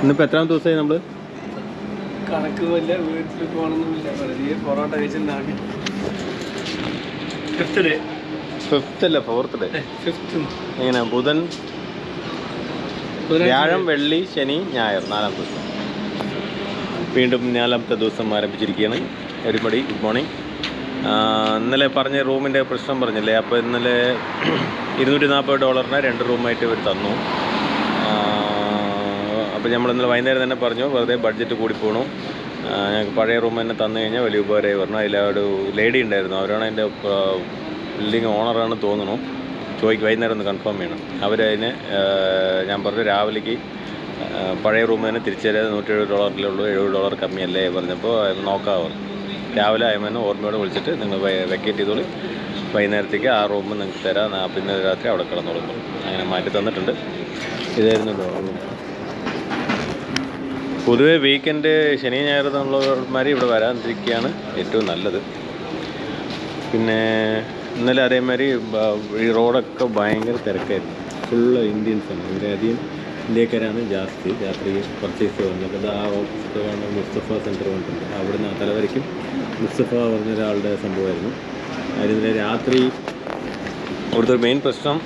ഇന്നിപ്പോൾ എത്രാമത്തെ ദിവസമായി നമ്മൾ കണക്കുമില്ല വീട്ടിൽ പോകണമെന്നില്ല വെറുതെ പൊറോട്ട ഫിഫ്ത്ത് ഡേ ഫിഫ്ത്ത് അല്ല ഫോർത്ത് ഡേ ഫിഫ്ത്ത് എങ്ങനെ? ബുധൻ വ്യാഴം വെള്ളി ശനി ഞായർ നാലാം ദിവസം. വീണ്ടും നാലാമത്തെ ദിവസം ആരംഭിച്ചിരിക്കുകയാണ്. Everybody good morning. ഇന്നലെ പറഞ്ഞ റൂമിന്റെ പ്രശ്നം പറഞ്ഞില്ലേ? അപ്പോൾ ഇന്നലെ ഇരുന്നൂറ്റി നാൽപ്പത് ഡോളറിന് രണ്ട് റൂമായിട്ട് ഇവർ തന്നു. അപ്പോൾ നമ്മൾ ഇന്നലെ വൈകുന്നേരം തന്നെ പറഞ്ഞു വെറുതെ ബഡ്ജറ്റ് കൂടി പോകണു ഞങ്ങൾക്ക് പഴയ റൂം തന്നെ തന്നു കഴിഞ്ഞാൽ വലിയ ഉപകാരമായി പറഞ്ഞു. അതിൽ ഒരു ലേഡി ഉണ്ടായിരുന്നു. അവരാണ് അതിന്റെ ബിൽഡിംഗ് ഓണറാണ് തോന്നുന്നു. ചോദിക്കും വൈകുന്നേരം ഒന്ന് കൺഫേം ചെയ്യണം. അവരതിന് ഞാൻ പറഞ്ഞു രാവിലേക്ക് പഴയ റൂം തന്നെ തിരിച്ചു നൂറ്റി എഴുപത് ഡോളറിലേ ഉള്ളൂ. എഴുപത് ഡോളർ കമ്മിയല്ലേ പറഞ്ഞപ്പോൾ നോക്കാവുന്നു രാവിലെ ആയമെന്ന് ഓർമ്മയോടെ വിളിച്ചിട്ട് നിങ്ങൾ വെക്കേറ്റ് ചെയ്തോളി വൈകുന്നേരത്തേക്ക് ആ റൂം നിങ്ങൾക്ക് തരാം. പിന്നെ രാത്രി അവിടെ കിടന്നോളും. അങ്ങനെ മാറ്റി തന്നിട്ടുണ്ട്. ഇതായിരുന്നു റൂം പൊതുവെ വീക്കെൻഡ് ശനി ഞായർ ഇവിടെ വരാതിരിക്കുകയാണ് ഏറ്റവും നല്ലത്. പിന്നെ ഇന്നലെ അതേമാതിരി ഈ റോഡൊക്കെ ഭയങ്കര തിരക്കായിരുന്നു. ഫുള്ള് ഇന്ത്യൻസാണ് അധികം ഇന്ത്യക്കാരാണ് ജാസ്തി. രാത്രി പർച്ചേസ് വന്നിട്ടുണ്ട് ആ ഓപ്പോസിറ്റ് കാണുന്ന മുസ്തഫ സെന്റർ വന്നിട്ടുണ്ട് അവിടുന്ന് തലവരയ്ക്കും മുസ്തഫ പറഞ്ഞ ഒരാളുടെ സംഭവമായിരുന്നു. അതിന് രാത്രി അവിടുത്തെ ഒരു മെയിൻ പ്രശ്നം.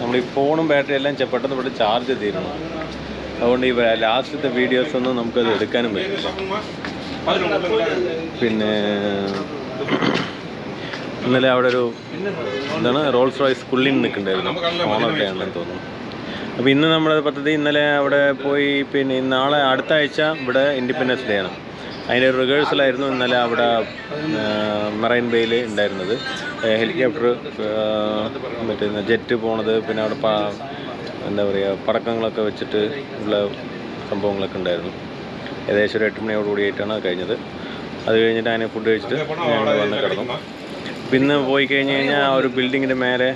നമ്മൾ ഈ ഫോണും ബാറ്ററി എല്ലാം പെട്ടെന്ന് ഇവിടെ ചാർജ് തീരണം. അതുകൊണ്ട് ഈ ലാസ്റ്റത്തെ വീഡിയോസ് ഒന്നും നമുക്കത് എടുക്കാനും പറ്റില്ല. പിന്നെ ഇന്നലെ അവിടെ ഒരു എന്താണ് റോൾസ് റോയ്സ് കുള്ളിൻ നിൽക്കുന്നുണ്ടായിരുന്നു ഓണൊക്കെ തോന്നുന്നു. അപ്പോൾ ഇന്ന് നമ്മുടെ പദ്ധതി ഇന്നലെ അവിടെ പോയി പിന്നെ നാളെ അടുത്ത ആഴ്ച ഇവിടെ ഇൻഡിപെൻഡൻസ് ഡേ ആണ്. അതിന്റെ റിഹേഴ്സലായിരുന്നു ഇന്നലെ അവിടെ മെറൈൻ ബേയിൽ ഉണ്ടായിരുന്നത്. ഹെലികോപ്റ്റർ മറ്റേ ജെറ്റ് പോണത് പിന്നെ അവിടെ എന്താ പറയുക പടക്കങ്ങളൊക്കെ വെച്ചിട്ട് ഉള്ള സംഭവങ്ങളൊക്കെ ഉണ്ടായിരുന്നു. ഏകദേശം ഒരു എട്ട് മണിയോട് കൂടിയിട്ടാണ് അത് കഴിഞ്ഞത്. അത് കഴിഞ്ഞിട്ട് അതിനെ ഫുഡ് കഴിച്ചിട്ട് ഞങ്ങൾ വന്ന് കിടന്നു. പിന്നെ പോയി കഴിഞ്ഞ് കഴിഞ്ഞാൽ ആ ഒരു ബിൽഡിങ്ങിന്റെ മേലെ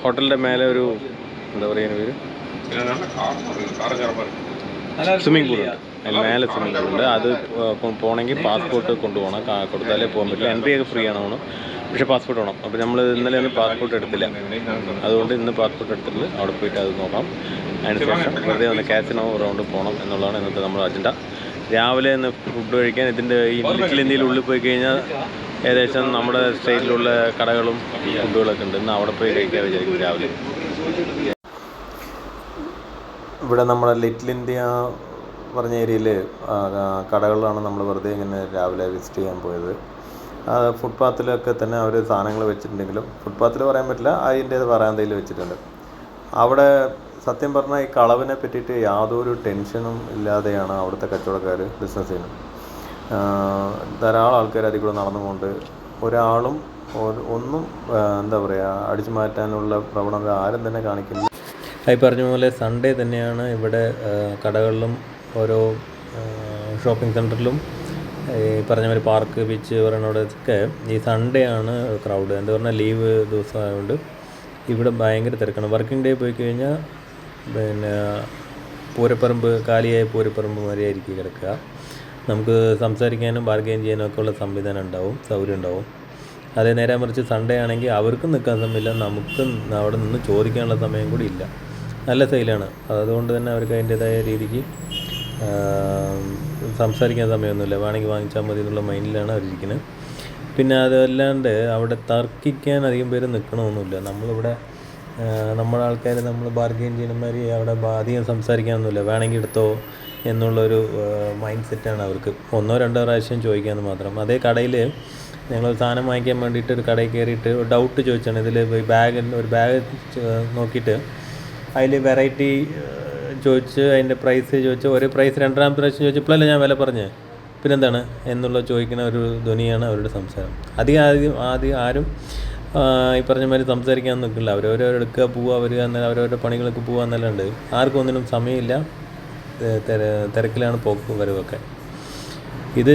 ഹോട്ടലിന്റെ മേലെ ഒരു എന്താ പറയുക പേര്? സ്വിമ്മിംഗ് പൂളുണ്ട് മേലെ സ്വിമ്മിംഗ് അത് പോകണമെങ്കിൽ പാസ്പോർട്ട് കൊണ്ടുപോകണം. കൊടുത്താലേ പോകാൻ പറ്റില്ല എൻട്രി ഒക്കെ ഫ്രീ ആണ് പോകണം പക്ഷേ പാസ്പോർട്ട് വേണം. അപ്പോൾ നമ്മൾ ഇന്നലെ ഒന്നും പാസ്പോർട്ട് എടുത്തില്ല. അതുകൊണ്ട് ഇന്ന് പാസ്പോർട്ട് എടുത്തിട്ട് അവിടെ പോയിട്ട് അത് നോക്കാം. അതിനുശേഷം വെറുതെ ഒന്ന് കാസിനോ റൗണ്ട് പോകണം എന്നുള്ളതാണ് ഇന്നത്തെ നമ്മുടെ അജണ്ട രാവിലെ ഒന്ന് ഫുഡ് കഴിക്കാൻ ഇതിന്റെ ഈ ലിറ്റിൽ ഇന്ത്യയിൽ ഉള്ളിൽ പോയി കഴിഞ്ഞാൽ ഏകദേശം നമ്മുടെ സ്റ്റേറ്റിലുള്ള കടകളും ഫുഡുകളൊക്കെ ഉണ്ട്. ഇന്ന് അവിടെ പോയി കഴിക്കാൻ വിചാരിക്കും രാവിലെ. ഇവിടെ നമ്മുടെ ലിറ്റിൽ ഇന്ത്യ പറഞ്ഞ ഏരിയയിൽ കടകളിലാണ് നമ്മൾ വെറുതെ ഇങ്ങനെ രാവിലെ വിസിറ്റ് ചെയ്യാൻ പോയത്. ഫുട്പാത്തിലൊക്കെ തന്നെ അവർ സാധനങ്ങൾ വെച്ചിട്ടുണ്ടെങ്കിലും ഫുട്പാത്തിൽ പറയാൻ പറ്റില്ല അതിന്റെ വരാന്തയിൽ വെച്ചിട്ടുണ്ട്. അവിടെ സത്യം പറഞ്ഞാൽ ഈ കളവിനെ പറ്റിയിട്ട് യാതൊരു ടെൻഷനും ഇല്ലാതെയാണ് അവിടുത്തെ കച്ചവടക്കാർ ബിസിനസ് ചെയ്യുന്നത്. ധാരാളം ആൾക്കാർ അതിൽ കൂടെ നടന്നുകൊണ്ട് ഒരാളും ഒന്നും എന്താ പറയുക അടിച്ചു മാറ്റാനുള്ള പ്രവണത ആരും തന്നെ കാണിക്കില്ല ഈ പറഞ്ഞ പോലെ സൺഡേ തന്നെയാണ് ഇവിടെ കടകളിലും ഓരോ ഷോപ്പിംഗ് സെന്ററിലും ഈ പറഞ്ഞ മാതിരി പാർക്ക് ബീച്ച് പറയുന്നവിടെയൊക്കെ ഈ സൺഡേ ആണ് ക്രൗഡ് എന്താ പറഞ്ഞാൽ ലീവ് ദിവസമായതുകൊണ്ട് ഇവിടെ ഭയങ്കര തിരക്കാണ്. വർക്കിംഗ് ഡേ പോയി കഴിഞ്ഞാൽ പിന്നെ പൂരപ്പറമ്പ് കാലിയായ പൂരപ്പറമ്പ് മാതിരിയായിരിക്കും കിടക്കുക. നമുക്ക് സംസാരിക്കാനും ബാർഗെയിൻ ചെയ്യാനും ഒക്കെ ഉള്ള സംവിധാനം ഉണ്ടാവും സൗകര്യം ഉണ്ടാവും. അതേ നേരെ മറിച്ച് സൺഡേ ആണെങ്കിൽ അവർക്കും നിൽക്കാൻ സമയമില്ല നമുക്കും അവിടെ നിന്ന് ചോദിക്കാനുള്ള സമയം കൂടി ഇല്ല. നല്ല സെയിലാണ് അതുകൊണ്ട് തന്നെ അവർക്ക് അതിന്റേതായ രീതിക്ക് സംസാരിക്കാൻ സമയമൊന്നുമില്ല. വേണമെങ്കിൽ വാങ്ങിച്ചാൽ മതി എന്നുള്ള മൈൻഡിലാണ് അവരിരിക്കുന്നത് പിന്നെ അതല്ലാണ്ട് അവിടെ തർക്കിക്കാൻ അധികം പേര് നിൽക്കണമൊന്നുമില്ല നമ്മളിവിടെ നമ്മുടെ ആൾക്കാർ നമ്മൾ ബാർഗെയിൻ ചെയ്യുന്നമാതിരി അവിടെ അധികം സംസാരിക്കാനൊന്നുമില്ല. വേണമെങ്കിൽ എടുത്തോ എന്നുള്ളൊരു മൈൻഡ് സെറ്റാണ് അവർക്ക്. ഒന്നോ രണ്ടോ പ്രാവശ്യം ചോദിക്കാമെന്ന് മാത്രം. അതേ കടയിൽ ഞങ്ങൾ സാധനം വാങ്ങിക്കാൻ വേണ്ടിയിട്ട് ഒരു കടയിൽ കയറിയിട്ട് ഒരു ഡൗട്ട് ചോദിച്ചാണ്. ഇതിൽ ബാഗ് ഒരു ബാഗ് നോക്കിയിട്ട് അതിൽ വെറൈറ്റി ചോദിച്ച് അതിന്റെ പ്രൈസ് ചോദിച്ച് ഒരു പ്രൈസ് രണ്ടാമത്തെ പ്രാവശ്യം ചോദിച്ചപ്പോഴല്ലേ ഞാൻ വില പറഞ്ഞത് പിന്നെന്താണ്? എന്നുള്ള ചോദിക്കുന്ന ഒരു ധ്വനിയാണ് അവരുടെ സംസാരം. അധികം ആദ്യം ആദ്യം ആരും ഈ പറഞ്ഞ മാതിരി സംസാരിക്കാൻ നിൽക്കില്ല. അവരവരോ എടുക്കുക പോവുക വരിക എന്നാൽ അവരവരുടെ പണികളൊക്കെ പോവുക എന്നല്ലാണ്ട് ആർക്കും ഒന്നിനും സമയമില്ല. തിരക്കിലാണ് പോക്ക് വരവൊക്കെ. ഇത്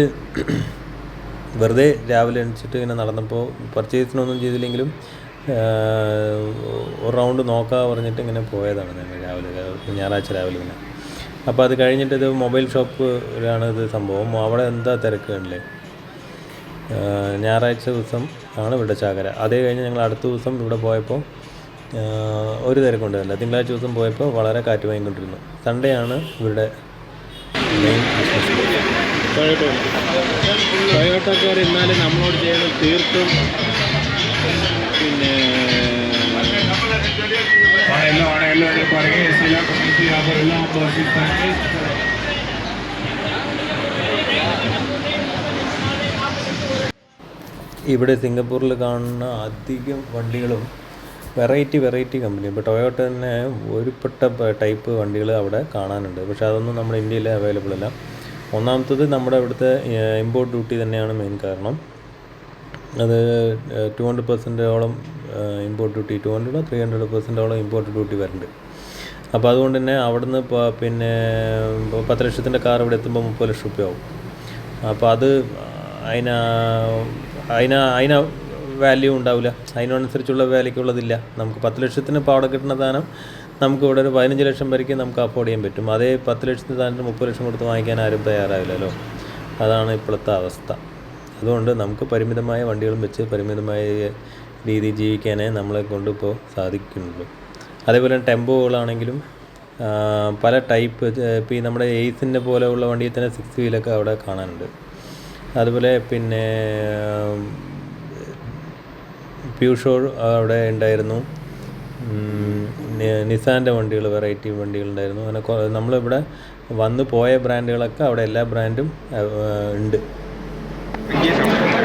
വെറുതെ രാവിലെ എണിച്ചിട്ട് ഇങ്ങനെ നടന്നപ്പോൾ പർച്ചേസിനൊന്നും ചെയ്തില്ലെങ്കിലും ഒരു റൗണ്ട് നോക്കാ പറഞ്ഞിട്ട് ഇങ്ങനെ പോയതാണ് ഞങ്ങൾ രാവിലെ ഞായറാഴ്ച രാവിലെ ഇങ്ങനെ. അപ്പോൾ അത് കഴിഞ്ഞിട്ട് ഇത് മൊബൈൽ ഷോപ്പിലാണ് ഇത് സംഭവം. അവിടെ എന്താ തിരക്ക് കണ്ടില്ലേ? ഞായറാഴ്ച ദിവസം ആണ് ഇവിടെ ചാകര. അതേ കഴിഞ്ഞ് ഞങ്ങൾ അടുത്ത ദിവസം ഇവിടെ പോയപ്പോൾ ഒരു തിരക്കുണ്ടായില്ല തിങ്കളാഴ്ച ദിവസം പോയപ്പോൾ വളരെ കാറ്റ് വാങ്ങിക്കൊണ്ടിരുന്നു സൺഡേ ആണ് ഇവരുടെ മെയിൻ ബിസിനസ് ഇന്നാലും നമ്മളോട് ചെയ്യുന്നത് തീർത്തും പിന്നെ ಎಲ್ಲ ವಾಡ ಎಲ್ಲ ಹೊರಗೆ ಎಸಿ ಎಲ್ಲ ಕೊಟ್ಟಿಸಿ ಎಲ್ಲ ತೋರಿಸಿರ್ತಾರೆ ഇവിടെ സിംഗപ്പൂരിൽ കാണുന്ന അധികം വണ്ടികളും വെറൈറ്റി വെറൈറ്റി കമ്പനി ഇപ്പോൾ ടൊയോട്ട തന്നെ ഒരുപ്പെട്ട ടൈപ്പ് വണ്ടികൾ അവിടെ കാണാനുണ്ട് പക്ഷേ അതൊന്നും നമ്മുടെ ഇന്ത്യയിൽ അവൈലബിൾ അല്ല ഒന്നാമത്തത് നമ്മുടെ ഇവിടുത്തെ ഇമ്പോർട്ട് ഡ്യൂട്ടി തന്നെയാണ് മെയിൻ കാരണം അത് ടു ഹൺഡ്രഡ് പെർസെന്റോളം ഇമ്പോർട്ട് ഡ്യൂട്ടി ടു ഹൺഡ്രഡോ ത്രീ ഹൺഡ്രഡ് പെർസെന്റോളം ഇമ്പോർട്ട് ഡ്യൂട്ടി വരുന്നുണ്ട്. അപ്പോൾ അതുകൊണ്ട് തന്നെ അവിടുന്ന് ഇപ്പോൾ പിന്നെ പത്ത് ലക്ഷത്തിന്റെ കാർ ഇവിടെ എത്തുമ്പോൾ മുപ്പത് ലക്ഷം രൂപ ആവും. അപ്പോൾ അത് അതിന അതിന അതിന വാല്യൂ ഉണ്ടാവില്ല. അതിനനുസരിച്ചുള്ള വാല്യൂക്കുള്ളതില്ല. നമുക്ക് പത്ത് ലക്ഷത്തിന് ഇപ്പോൾ അവിടെ കിട്ടുന്ന സാധനം നമുക്ക് ഇവിടെ ഒരു പതിനഞ്ച് ലക്ഷം വരയ്ക്ക് നമുക്ക് അഫോർഡ് ചെയ്യാൻ പറ്റും. അതേ പത്ത് ലക്ഷത്തിന് സാധനത്തിന് മുപ്പത് ലക്ഷം കൊടുത്ത് വാങ്ങിക്കാൻ ആരും തയ്യാറാവില്ലല്ലോ. അതാണ് ഇപ്പോഴത്തെ അവസ്ഥ. അതുകൊണ്ട് നമുക്ക് പരിമിതമായ വണ്ടികളും വെച്ച് പരിമിതമായ രീതിയിൽ ജീവിക്കാനേ നമ്മളെ കൊണ്ട് ഇപ്പോൾ സാധിക്കുന്നുള്ളൂ. അതേപോലെ ടെമ്പോകളാണെങ്കിലും പല ടൈപ്പ് ഇപ്പോൾ ഈ നമ്മുടെ എയ്സിന്റെ പോലെയുള്ള വണ്ടിയിൽ തന്നെ സിക്സ് വീലൊക്കെ അവിടെ കാണാനുണ്ട്. അതുപോലെ പിന്നെ പ്യൂഷോ അവിടെ ഉണ്ടായിരുന്നു. നിസാന്റെ വണ്ടികൾ വെറൈറ്റി വണ്ടികളുണ്ടായിരുന്നു അങ്ങനെ നമ്മളിവിടെ വന്നു പോയ ബ്രാൻഡുകളൊക്കെ അവിടെ എല്ലാ ബ്രാൻഡും ഉണ്ട്. இங்கேயே சாப்பிடுவோம்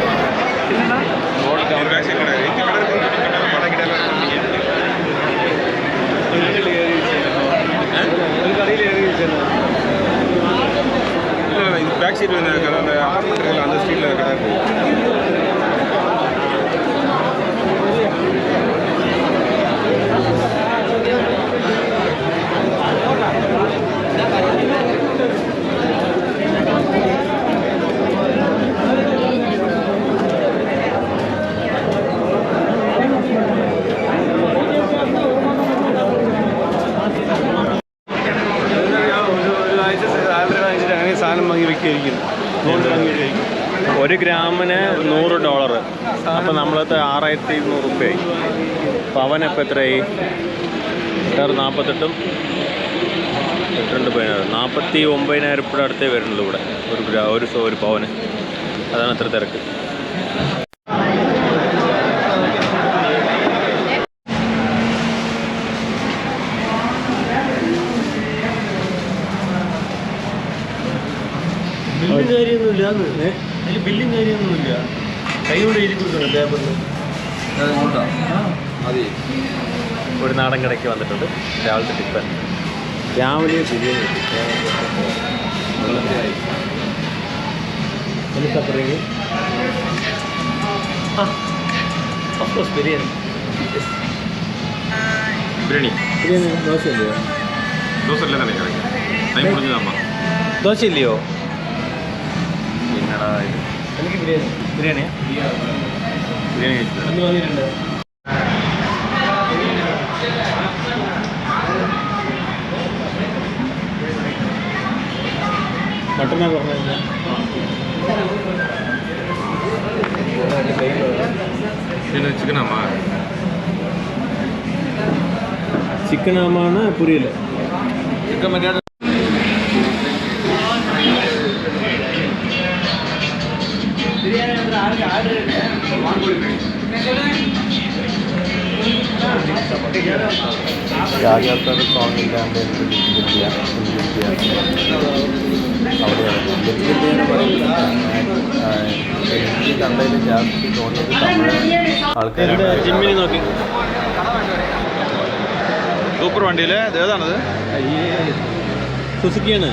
பேக் சீட் வந்து പവൻ ഇപ്പോൾ എത്രയായി സാർ നാൽപ്പത്തെട്ടും എട്ടുണ്ട് പതിനാറ്. നാൽപ്പത്തി ഒമ്പതിനായിരം ഉറുപ്പിക അടുത്തേ വരുന്നുള്ളൂ ഇവിടെ. ഒരു ഗ്രാ ഒരു സോ- ഒരു പവന്. അതാണ് അത്ര തിരക്ക്. ബില്ലും കാര്യമൊന്നുമില്ല അതിൽ ബില്ലും കാര്യമൊന്നുമില്ല. കൈ കൊണ്ട് എഴുതി കൊടുക്കണം പേപ്പറിൽ ഒരു നാടൻ കടയ്ക്ക് വന്നിട്ടുണ്ട്. രാവിലത്തെ ടിപ്പൻ രാവിലെ ശരിയാണ് എന്താ ബിരിയാണി. ബിരിയാണി. ബിരിയാണി ദോശ ഇല്ലയോ തന്നെ? ടൈം എനിക്ക് ബിരിയാണി. ബിരിയാണിയാ? ബിരിയാണി. കഴിച്ചിട്ടുണ്ട് மட்டும்தான் கொடுக்குறீங்க. இதில் சிக்கனாமா? சிக்கனாமான்னா புரியல. சிக்கன் மரியாதை ज़्यादातर सॉन्ग इंडिया में എന്ന് പറയുന്നത് എനിക്ക് കണ്ടതിൽ ജാസ്തി തോന്നിയത് തമിഴ് ആൾക്കാരാണ്. ജിമ്മിന് നോക്കി? സൂപ്പർ വണ്ടിയിലെ ഇത് ഏതാണത്? സുസുക്കിയാണ്.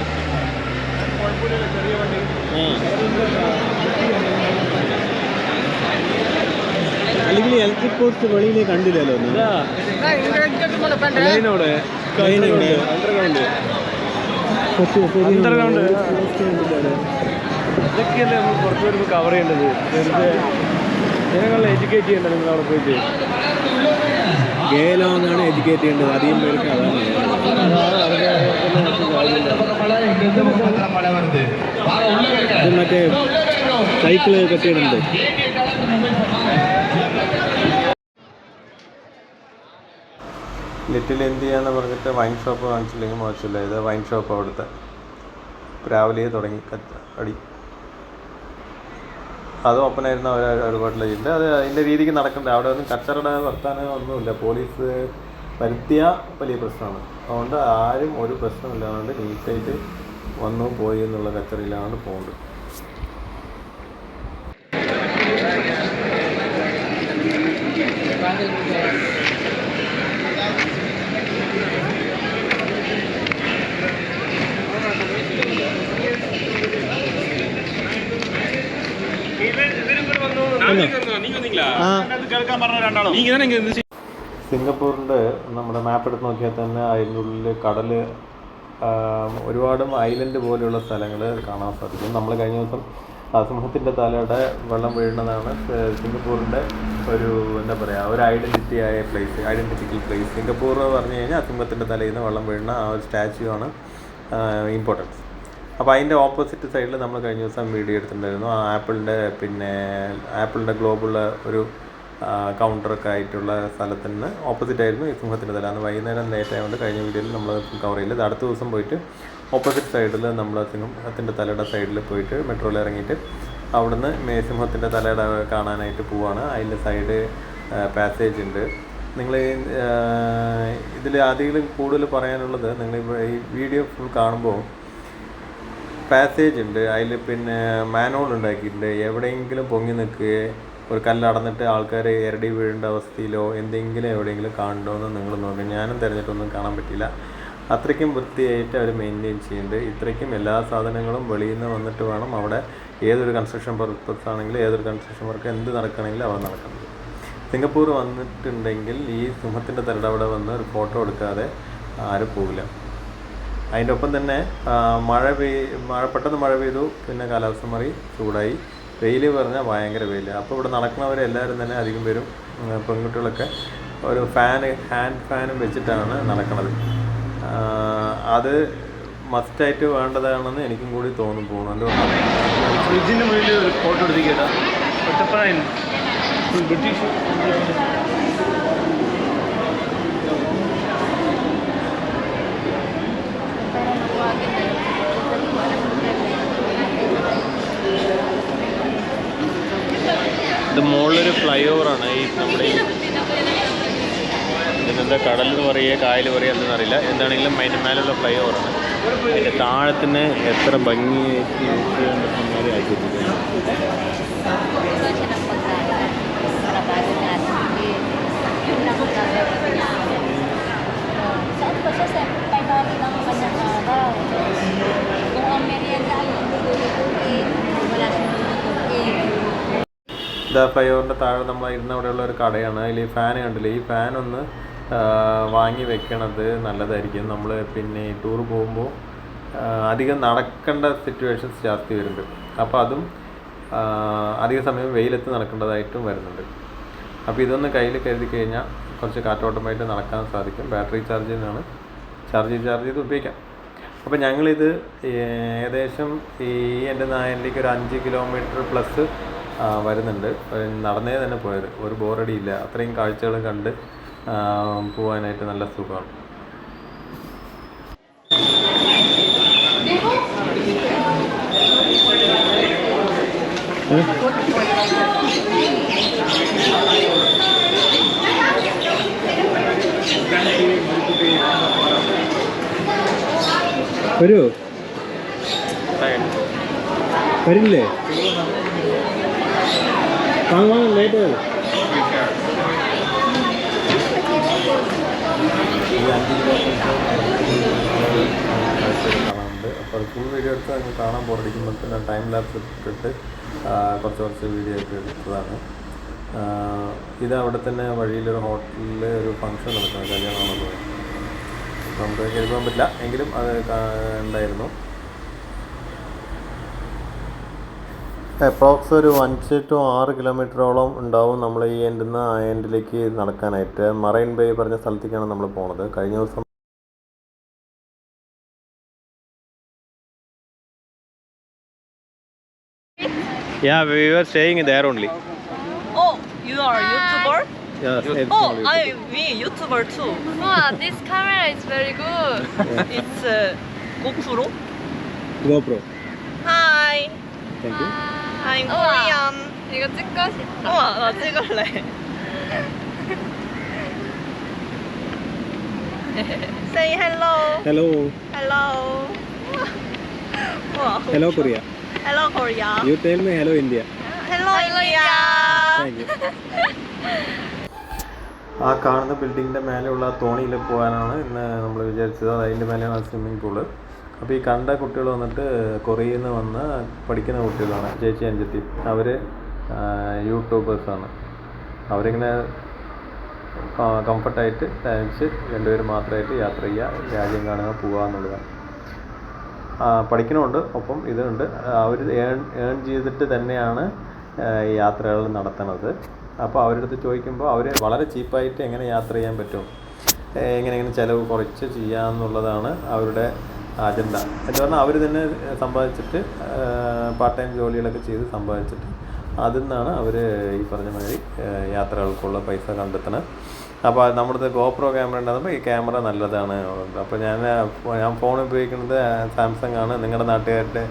അല്ലെങ്കിൽ ഇലക്ട്രിക് പോസ്റ്റ് വെളിയിൽ കണ്ടില്ലല്ലോ ലൈനോട് ലൈനുണ്ട് അണ്ടർഗ്രൗണ്ട് ഇതൊക്കെയല്ലേ നമ്മൾ കുറച്ച് കവർ ചെയ്യേണ്ടത്? വെറുതെ ജനങ്ങളെ എഡ്യൂക്കേറ്റ് ചെയ്യേണ്ടത് നിങ്ങൾ അവിടെ പോയിട്ട്? ഗേലോ എന്നാണ് എഡ്യൂക്കേറ്റ് ചെയ്യേണ്ടത്. അധികം പേർക്ക് അതാണ് ഇത് മറ്റേ സൈക്കിൾ കെട്ടിയിടുന്നുണ്ട് ലിറ്റിൽ ഇന്ത്യ എന്ന് പറഞ്ഞിട്ട് വൈൻ ഷോപ്പ് കാണിച്ചില്ലെങ്കിൽ മോശമില്ല. ഇത് വൈൻ ഷോപ്പ് അവിടുത്തെ രാവിലെ തുടങ്ങി അടി. അത് ഓപ്പണായിരുന്ന ഒരു ഒരുപാട് ഇല്ല അത് അതിന്റെ രീതിക്ക് നടക്കണ്ട. അവിടെ ഒന്നും കച്ചറട വർത്താനം ഒന്നുമില്ല. പോലീസ് വരുത്തിയ വലിയ പ്രശ്നമാണ്. അതുകൊണ്ട് ആരും ഒരു പ്രശ്നമില്ലാണ്ട് നീറ്റായിട്ട് വന്നു പോയി എന്നുള്ള കച്ചറയിലാണ് പോകുന്നത് സിംഗപ്പൂരിന്റെ നമ്മുടെ മാപ്പ് എടുത്ത് നോക്കിയാൽ തന്നെ അതിന്റെ ഉള്ളിൽ കടൽ ഒരുപാട് ഐലൻഡ് പോലെയുള്ള സ്ഥലങ്ങൾ കാണാൻ സാധിക്കും. നമ്മൾ കഴിഞ്ഞ ദിവസം ആ സിംഹത്തിന്റെ തലയുടെ വെള്ളം വീഴുന്നതാണ് സിംഗപ്പൂരിന്റെ സിംഗപ്പൂരിന്റെ ഒരു എന്താ പറയുക ഒരു ഐഡന്റിറ്റി ആയ പ്ലേസ് ഐഡന്റിറ്റിക്കൽ പ്ലേസ് സിംഗപ്പൂർ എന്ന് പറഞ്ഞു കഴിഞ്ഞാൽ സിംഹത്തിന്റെ തലയിൽ നിന്ന് വെള്ളം വീഴുന്ന ആ ഒരു സ്റ്റാച്യു ആണ് ഇമ്പോർട്ടൻസ് അപ്പോൾ അതിന്റെ ഓപ്പോസിറ്റ് സൈഡിൽ നമ്മൾ കഴിഞ്ഞ ദിവസം വീഡിയോ എടുത്തിട്ടുണ്ടായിരുന്നു. ആ ആപ്പിളിന്റെ പിന്നെ ആപ്പിളിന്റെ ഗ്ലോബുള്ള ഒരു കൗണ്ടറൊക്കെ ആയിട്ടുള്ള സ്ഥലത്തിന് ഓപ്പോസിറ്റ് ആയിരുന്നു ഈ സിംഹത്തിന്റെ തല. അന്ന് വൈകുന്നേരം ലേറ്റ് ആയതുകൊണ്ട് കഴിഞ്ഞ വീഡിയോയിൽ നമ്മൾ കവർ ചെയ്യില്ല അടുത്ത ദിവസം പോയിട്ട് ഓപ്പോസിറ്റ് സൈഡിൽ നമ്മൾ സിംഹത്തിന്റെ തലയുടെ സൈഡിൽ പോയിട്ട് മെട്രോയിൽ ഇറങ്ങിയിട്ട് അവിടുന്ന് മേ സിംഹത്തിന്റെ തലയുടെ കാണാനായിട്ട് പോവാണ്. അതിന്റെ സൈഡ് പാസേജ് ഉണ്ട്. നിങ്ങൾ ഇതിൽ ആദ്യം കൂടുതൽ പറയാനുള്ളത് നിങ്ങൾ ഈ വീഡിയോ ഫുൾ കാണുമ്പോൾ പാസേജ് ഉണ്ട്. അതിൽ പിന്നെ മാനോൾ ഉണ്ടാക്കിയിട്ടുണ്ട്. എവിടെയെങ്കിലും പൊങ്ങി നിൽക്കുകയോ ഒരു കല്ലടന്നിട്ട് ആൾക്കാർ ഇരടി വീഴേണ്ട അവസ്ഥയിലോ എന്തെങ്കിലും എവിടെയെങ്കിലും കാണണ്ടോന്ന് നിങ്ങൾ നോക്കി. ഞാനും തിരഞ്ഞിട്ടൊന്നും കാണാൻ പറ്റില്ല അത്രയ്ക്കും വൃത്തിയായിട്ട് അവർ മെയിന്റെയിൻ ചെയ്യുന്നുണ്ട്. ഇത്രയ്ക്കും എല്ലാ സാധനങ്ങളും വെളിയിൽ നിന്ന് വന്നിട്ട് വേണം അവിടെ ഏതൊരു കൺസ്ട്രക്ഷൻ പർപ്പസ് ആണെങ്കിലും ഏതൊരു കൺസ്ട്രക്ഷൻ വർക്ക് എന്ത് നടക്കണമെങ്കിലും അവിടെ നടക്കുന്നത് സിംഗപ്പൂർ വന്നിട്ടുണ്ടെങ്കിൽ ഈ സിംഹത്തിന്റെ തലയുടെ അവിടെ വന്ന് ഒരു ഫോട്ടോ എടുക്കാതെ ആരും പോവില്ല. അതിന്റെ ഒപ്പം തന്നെ മഴ പെയ് മഴ പെട്ടെന്ന് മഴ പെയ്തു പിന്നെ കാലാവസ്ഥ മാറി ചൂടായി. വെയിൽ പറഞ്ഞാൽ ഭയങ്കര വെയിൽ അപ്പോൾ ഇവിടെ നടക്കുന്നവരെല്ലാവരും തന്നെ അധികം പേരും പെൺകുട്ടികളൊക്കെ. ഒരു ഫാൻ ഹാൻഡ് ഫാനും വെച്ചിട്ടാണ് നടക്കുന്നത് അത് മസ്റ്റായിട്ട് വേണ്ടതാണെന്ന് എനിക്കും കൂടി തോന്നും പോകുന്നു അതുകൊണ്ടാണ് ഫ്രിഡ്ജിന്റെ മുന്നിൽ ഒരു ഫോട്ടോ എടുത്തിട്ടാ ബ്രിട്ടീഷ് ഇത് മുകളിലൊരു ഫ്ലൈ ഓവറാണ് ഈ നമ്മുടെ ഇതിനെന്താ കടൽ എന്ന് പറയുക കായൽ പറയുക എന്താണെന്ന് അറിയില്ല. എന്താണെങ്കിലും അതിന്റെ മേലുള്ള ഫ്ലൈ ഓവറാണ് അതിന്റെ താഴത്തിന് എത്ര ഭംഗിയായിട്ട് ആക്കി ഫ്ലൈ ഓവറിന്റെ താഴെ നമ്മൾ ഇരുന്ന അവിടെയുള്ള ഒരു കടയാണ്. അതിൽ ഈ ഫാൻ കണ്ടില്ലേ? ഈ ഫാൻ ഒന്ന് വാങ്ങി വെക്കണത് നല്ലതായിരിക്കും. നമ്മൾ പിന്നെ ടൂർ പോകുമ്പോൾ അധികം നടക്കേണ്ട സിറ്റുവേഷൻസ് ജാസ്തി വരുന്നുണ്ട്. അപ്പോൾ അതും അധിക സമയം വെയിലത്ത് നടക്കേണ്ടതായിട്ടും വരുന്നുണ്ട്. അപ്പോൾ ഇതൊന്ന് കയ്യിൽ കരുതി കഴിഞ്ഞാൽ കുറച്ച് കാറ്റോട്ടമായിട്ട് നടക്കാൻ സാധിക്കും. ബാറ്ററി ചാർജ് ചെയ്യുന്നതാണ്. ചാർജ് ചാർജ് ചെയ്ത് ഉപയോഗിക്കാം. അപ്പോൾ ഞങ്ങളിത് ഏകദേശം ഈ എന്റെ നായനിലേക്ക് ഒരു അഞ്ച് കിലോമീറ്റർ പ്ലസ് വരുന്നുണ്ട്. നടന്നേ തന്നെ പോയത്. ഒരു ബോറടിയില്ല. അത്രയും കാഴ്ചകൾ കണ്ട് പോവാനായിട്ട് നല്ല സുഖമാണ്. വരൂ. വരില്ലേ? വാങ്ങാൻ ലേറ്റ് അഞ്ച് കാണാറുണ്ട് അപ്പോൾ ഫുൾ വീഡിയോ എടുത്ത് അങ്ങ് കാണാൻ ബോറടിക്കുമ്പോൾ തന്നെ ടൈം ലാപ്സ് ഇട്ടിട്ട് കുറച്ച് കുറച്ച് വീഡിയോ ഒക്കെ എടുത്തതാണ്. ഇത് അവിടെ തന്നെ വഴിയിലൊരു ഹോട്ടലിൽ ഒരു ഫംഗ്ഷൻ നടക്കുന്നത് കല്യാണമാണെന്ന് നമുക്ക് കരുതാൻ പറ്റില്ല. എങ്കിലും അത് ഉണ്ടായിരുന്നു. അപ്രോക്സ് ഒരു അഞ്ച് ടു ആറ് കിലോമീറ്ററോളം ഉണ്ടാവും നമ്മൾ ഈ എൻഡിൽ നിന്ന് ആ എൻഡിലേക്ക് നടക്കാനായിട്ട് മറൈൻ ബേ പറഞ്ഞ സ്ഥലത്തേക്കാണ് നമ്മൾ പോണത് കഴിഞ്ഞ ദിവസം Yeah, we were staying there only. Oh, you are a YouTuber? Yes. Oh, YouTuber. I we YouTuber too. Wow, this camera is very good. Yeah. It's uh, GoPro. GoPro. Hi, thank You I'm 우와. Korean. 이거 찍고 싶다. 우와, 나 찍을래. Say hello. Hello Hello. 우와. Hello Korea Hello Korea. You tell me hello India Hello India. Thank you ആ കാണുന്ന ബിൽഡിങ്ങിൻ്റെ മേലെയുള്ള തോണിയിൽ പോകാനാണ് ഇന്ന് നമ്മൾ വിചാരിച്ചത് അതിൻ്റെ മേലെയാണ് സ്വിമ്മിംഗ് പൂള് അപ്പോൾ ഈ കണ്ട കുട്ടികൾ വന്നിട്ട് കൊറിയയിൽ നിന്ന് വന്ന് പഠിക്കുന്ന കുട്ടികളാണ്. ചേച്ചി അഞ്ചെത്തി. അവർ യൂട്യൂബേഴ്സാണ് അവരിങ്ങനെ കംഫർട്ടായിട്ട് ടൈംസ് രണ്ടുപേരും മാത്രമായിട്ട് യാത്ര ചെയ്യുക രാജ്യം കാണുക പോവുക എന്നുള്ളതാണ്. പഠിക്കണമുണ്ട് ഒപ്പം ഇതുണ്ട്. അവർ ഏൺ ഏൺ ചെയ്തിട്ട് തന്നെയാണ് യാത്രകൾ നടത്തുന്നത്. അപ്പോൾ അവരുടെ അടുത്ത് ചോദിക്കുമ്പോൾ അവർ വളരെ ചീപ്പായിട്ട് എങ്ങനെ യാത്ര ചെയ്യാൻ പറ്റും എങ്ങനെ എങ്ങനെ ചിലവ് കുറച്ച് ചെയ്യാമെന്നുള്ളതാണ് അവരുടെ അജണ്ട എന്ന് പറഞ്ഞാൽ അവർ തന്നെ സമ്പാദിച്ചിട്ട് പാർട്ട് ടൈം ജോലികളൊക്കെ ചെയ്ത് സമ്പാദിച്ചിട്ട് അതിൽ നിന്നാണ് അവർ ഈ പറഞ്ഞ മാതിരി യാത്രകൾക്കുള്ള പൈസ കണ്ടെത്തുന്നത് അപ്പോൾ നമ്മുടെ ഗോപ്രോ ക്യാമറ ഉണ്ടാകുമ്പോൾ ഈ ക്യാമറ നല്ലതാണ്. അപ്പോൾ ഞാൻ ഞാൻ ഫോൺ ഉപയോഗിക്കുന്നത് സാംസങ് ആണ്. നിങ്ങളുടെ നാട്ടുകാരുടെ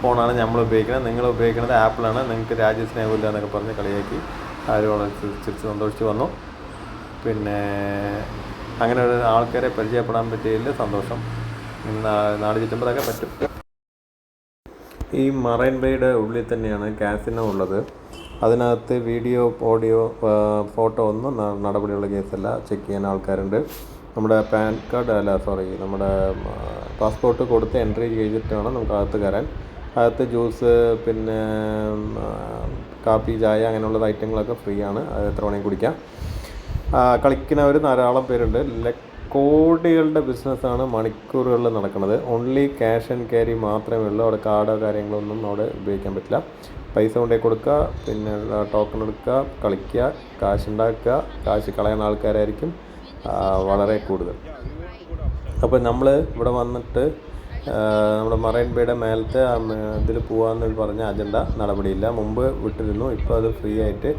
ഫോണാണ് നമ്മൾ ഉപയോഗിക്കുന്നത്. നിങ്ങൾ ഉപയോഗിക്കുന്നത് ആപ്പിളാണ് നിങ്ങൾക്ക് രാജ്യസ്നേഹമില്ല എന്നൊക്കെ പറഞ്ഞ് കളിയാക്കി അവർ വളരെ ചിരിച്ച് സന്തോഷിച്ച് വന്നു. പിന്നെ അങ്ങനെ ഒരു ആൾക്കാരെ പരിചയപ്പെടാൻ പറ്റിയതിൽ സന്തോഷം. നാട് ചുറ്റുമ്പോഴൊക്കെ പറ്റും. ഈ മറൈൻ ബേയുടെ ഉള്ളിൽ തന്നെയാണ് കാസിനോ ഉള്ളത്. അതിനകത്ത് വീഡിയോ ഓഡിയോ ഫോട്ടോ ഒന്നും നടപടിയുള്ള കേസല്ല. ചെക്ക് ചെയ്യാൻ ആൾക്കാരുണ്ട്. നമ്മുടെ പാൻ കാർഡ് അല്ല സോറി നമ്മുടെ പാസ്പോർട്ട് കൊടുത്ത് എൻട്രി ചെയ്തിട്ട് വേണം നമുക്ക് അകത്ത് കയറാൻ. അകത്ത് ജ്യൂസ് പിന്നെ കാപ്പി ചായ അങ്ങനെയുള്ള ഐറ്റങ്ങളൊക്കെ ഫ്രീ ആണ്. അത് എത്ര വേണമെങ്കിൽ കുടിക്കാം. കളിക്കുന്നവർ ധാരാളം പേരുണ്ട്. ല- കോടികളുടെ ബിസിനസ്സാണ് മണിക്കൂറുകളിൽ നടക്കുന്നത്. ഓൺലി ക്യാഷ് ആൻഡ് ക്യാരി മാത്രമേ ഉള്ളൂ. അവിടെ കാർഡോ കാര്യങ്ങളൊന്നും അവിടെ ഉപയോഗിക്കാൻ പറ്റില്ല. പൈസ കൊണ്ടേ കൊടുക്കുക പിന്നെ ടോക്കൺ എടുക്കുക കളിക്കുക കാശ് ഉണ്ടാക്കുക കാശ് കളയുന്ന ആൾക്കാരായിരിക്കും വളരെ കൂടുതൽ. അപ്പോൾ നമ്മൾ ഇവിടെ വന്നിട്ട് നമ്മുടെ മറൈൻ ബേയുടെ മേലത്തെ ഇതിൽ പോകാമെന്ന് പറഞ്ഞ അജണ്ട നടപടിയില്ല. മുമ്പ് വിട്ടിരുന്നു. ഇപ്പോൾ അത് ഫ്രീ ആയിട്ട്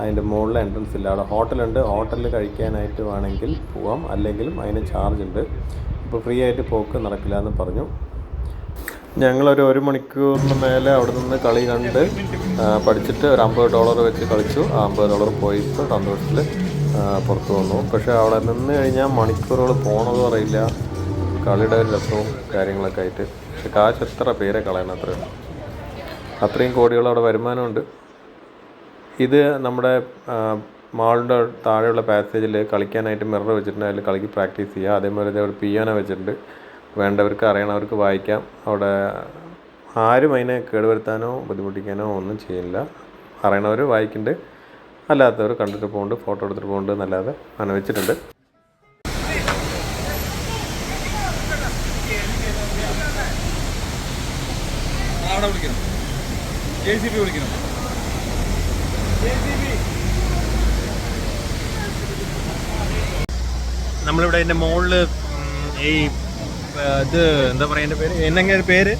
അതിന്റെ മുകളിൽ എൻട്രൻസ് ഇല്ല. അവിടെ ഹോട്ടലുണ്ട് ഹോട്ടലിൽ കഴിക്കാനായിട്ട് വേണമെങ്കിൽ പോവാം. അല്ലെങ്കിലും അതിന് ചാർജ് ഉണ്ട്. ഇപ്പോൾ ഫ്രീ ആയിട്ട് പോക്ക് നടക്കില്ല എന്ന് പറഞ്ഞു. ഞങ്ങളൊരു ഒരു മണിക്കൂറിന് മേലെ അവിടെ നിന്ന് കളി കണ്ട് പഠിച്ചിട്ട് ഒരു അമ്പത് ഡോളർ വെച്ച് കളിച്ചു. ആ അമ്പത് ഡോളർ പോയിട്ട് സന്തോഷത്തിൽ പുറത്തു വന്നു. പക്ഷേ അവിടെ നിന്ന് കഴിഞ്ഞാൽ മണിക്കൂറുകൾ പോണതും അറിയില്ല. കളിയുടെ ഒരു രസവും കാര്യങ്ങളൊക്കെ ആയിട്ട്. പക്ഷെ കാശ് എത്ര പേരെ കളയണം അത്രയും. അത്രയും കോടികൾ അവിടെ വരുമാനമുണ്ട്. ഇത് നമ്മുടെ മാളിന്റെ താഴെയുള്ള പാസേജിൽ കളിക്കാനായിട്ട് മിറർ വെച്ചിട്ടുണ്ട്. അതിൽ കളിക്ക് പ്രാക്ടീസ് ചെയ്യുക അതേപോലെ തന്നെ ഒരു പിയാനോ വെച്ചിട്ടുണ്ട്. വേണ്ടവർക്ക് അറിയണവർക്ക് വായിക്കാം. അവിടെ ആരും അതിനെ കേടുവരുത്താനോ ബുദ്ധിമുട്ടിക്കാനോ ഒന്നും ചെയ്യില്ല. അറിയണവർ വായിക്കുന്നുണ്ട്. അല്ലാത്തവർ കണ്ടിട്ട് പോകുന്നുണ്ട് ഫോട്ടോ എടുത്തിട്ട് പോകുന്നുണ്ട് എന്നല്ലാതെ അങ്ങനെ വെച്ചിട്ടുണ്ട്. അവിടെ ജെ സി ബി വിളിക്കണം. നമ്മളിവിടെ എന്റെ മുകളിൽ ഈ ഇത് എന്താ പറയുക എന്റെ പേര്? എന്നെങ്ങനെ പേര്?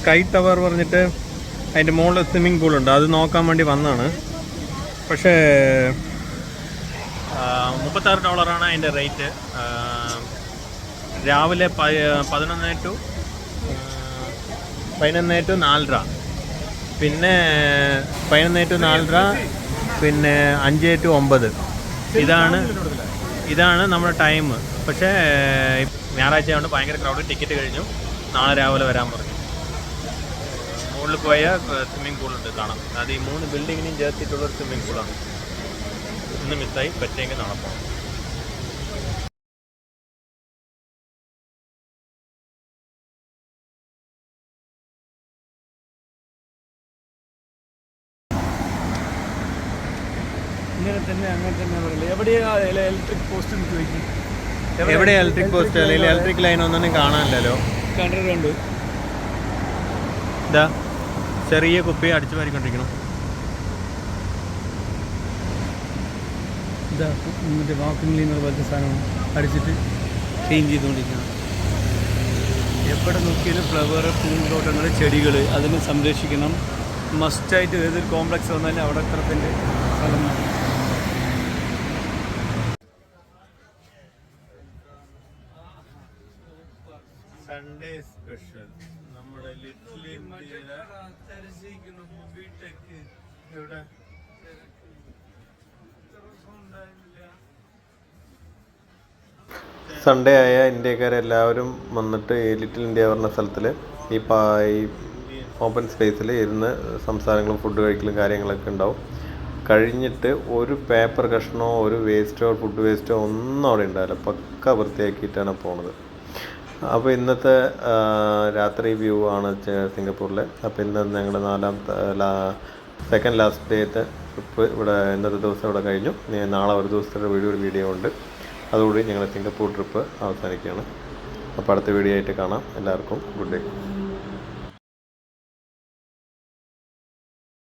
സ്കൈ ടവർ പറഞ്ഞിട്ട് അതിന്റെ മുകളിൽ സ്വിമ്മിംഗ് പൂളുണ്ട് അത് നോക്കാൻ വേണ്ടി വന്നതാണ്. പക്ഷേ മുപ്പത്താറ് ഡോളറാണ് അതിന്റെ റേറ്റ്. രാവിലെ പതിനൊന്ന് ടു പതിനൊന്ന് ടു നാലര. പിന്നെ പതിനൊന്ന് ടു നാലര പിന്നെ അഞ്ച് ടു ഒമ്പത്. ഇതാണ് ഇതാണ് നമ്മുടെ ടൈം പക്ഷേ ഞായറാഴ്ച ആയതുകൊണ്ട് ഭയങ്കര ക്രൗഡ് ടിക്കറ്റ് കഴിഞ്ഞു. നാളെ രാവിലെ വരാൻ പറഞ്ഞു. മുകളിൽ പോയ സ്വിമ്മിംഗ് പൂളുണ്ട് കാണാം. അത് ഈ മൂന്ന് ബിൽഡിങ്ങിനെയും ചേർത്തിട്ടുള്ള ഒരു സ്വിമ്മിംഗ് പൂളാണ് ഇന്ന് മിസ്സായി പറ്റിയെങ്കിൽ നാളെ പോകാം ഇങ്ങനെ തന്നെ അങ്ങനെ തന്നെ പറയില്ല എവിടെയാ ഇലക്ട്രിക് പോസ്റ്റ് എന്ന് ചോദിക്കും എവിടെ? ഇലക്ട്രിക് പോസ്റ്റ് അല്ലെങ്കിൽ ഇലക്ട്രിക് ലൈൻ ഒന്നും കാണാനില്ലല്ലോ. കണ്ടിട്ടുണ്ട്. ഇതാ. ചെറിയ കുപ്പി അടിച്ചു മാറിക്കൊണ്ടിരിക്കണം ഇതാ മറ്റേ വാക്യൂം ക്ലീനർ പോലത്തെ സാധനം അടിച്ചിട്ട് ക്ലീൻ ചെയ്തുകൊണ്ടിരിക്കണം എവിടെ നോക്കിയാലും ഫ്ലവർ പൂന്തോട്ടങ്ങൾ ചെടികൾ അതിനെ സംരക്ഷിക്കണം. മസ്റ്റായിട്ട് ഏതൊരു കോംപ്ലക്സ് വന്നാലും അവിടെ അത്രത്തിന്റെ സ്ഥലം സൺഡേ സ്പെഷ്യൽ നമ്മുടെ ലിറ്റിൽ ഇന്ത്യയുടെ ഇവിടെ സൺഡേ ആയ ഇന്ത്യക്കാരെല്ലാവരും വന്നിട്ട് ഈ ലിറ്റിൽ ഇന്ത്യ പറഞ്ഞ സ്ഥലത്തിൽ ഈ പാ ഈ ഓപ്പൺ സ്പേസിൽ ഇരുന്ന് സംസാരങ്ങളും ഫുഡ് കഴിക്കലും കാര്യങ്ങളൊക്കെ ഉണ്ടാവും. കഴിഞ്ഞിട്ട് ഒരു പേപ്പർ കഷ്ണമോ ഒരു വേസ്റ്റോ ഫുഡ് വേസ്റ്റോ ഒന്നും അവിടെ ഉണ്ടാവില്ല. പക്ക വൃത്തിയാക്കിയിട്ടാണ് പോണത്. അപ്പോൾ ഇന്നത്തെ രാത്രി വ്യൂ ആണ് സിംഗപ്പൂരിലെ. അപ്പോൾ ഇന്ന് ഞങ്ങൾ നാലാമത്തെ സെക്കൻഡ് ലാസ്റ്റ് ഡേത്തെ ട്രിപ്പ് ഇവിടെ ഇന്നത്തെ ദിവസം ഇവിടെ കഴിഞ്ഞു. നാളെ ഒരു ദിവസത്തെ വീഡിയോ ഒരു വീഡിയോ ഉണ്ട്. അതോടുകൂടി ഞങ്ങളുടെ സിംഗപ്പൂർ ട്രിപ്പ് അവസാനിക്കുകയാണ്. അപ്പോൾ അടുത്ത വീഡിയോ ആയിട്ട് കാണാം. എല്ലാവർക്കും ഗുഡ് ഡേ.